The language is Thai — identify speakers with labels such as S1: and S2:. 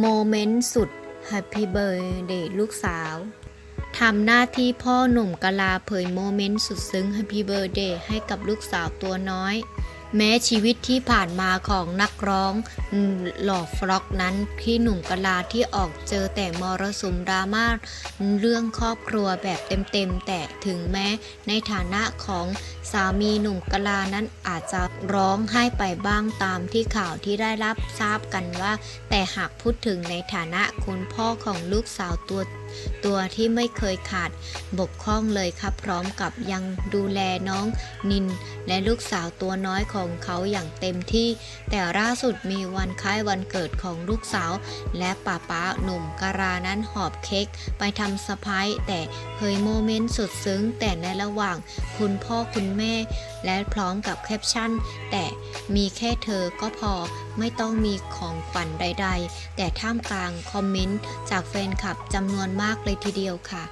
S1: โมเมนต์สุดแฮปปี้เบิร์ดเดย์ลูกสาวทำหน้าที่พ่อหนุ่มกะลาเผยโมเมนต์สุดซึ้งแฮปปี้เบิร์ดเดย์ให้กับลูกสาวตัวน้อย แม้ชีวิตที่ผ่านมาของนักร้องหล่อฟล็อกนั้นที่หนุ่มกะลาที่ออกเจอแต่มรสุมดราม่าเรื่องครอบครัวแบบเต็มๆแต่ถึงแม้ในฐานะของสามีหนุ่มกะลานั้นอาจจะร้องไห้ไปบ้างตามที่ข่าวที่ได้รับทราบกันว่า แต่หากพูดถึงในฐานะคุณพ่อของลูกสาวตัวตัวที่ไม่เคยขาดบกพร่องเลยครับ พร้อมกับยังดูแลน้องนิน และลูกสาวตัวน้อยของเขาอย่างเต็มที่ แต่ล่าสุดมีวันคล้ายวันเกิดของลูกสาว และป้าป้าหนุ่มการานั้นหอบเค้กไปทำสะพายแต่เผยโมเมนต์สุดซึ้ง แต่ในระหว่างคุณพ่อคุณแม่ และพร้อมกับแคปชั่น แต่มีแค่เธอก็พอไม่ต้องมีของขวัญใด ๆ แต่ท่ามกลางคอมเมนต์จากแฟนคลับจำนวนมากเลยทีเดียวค่ะ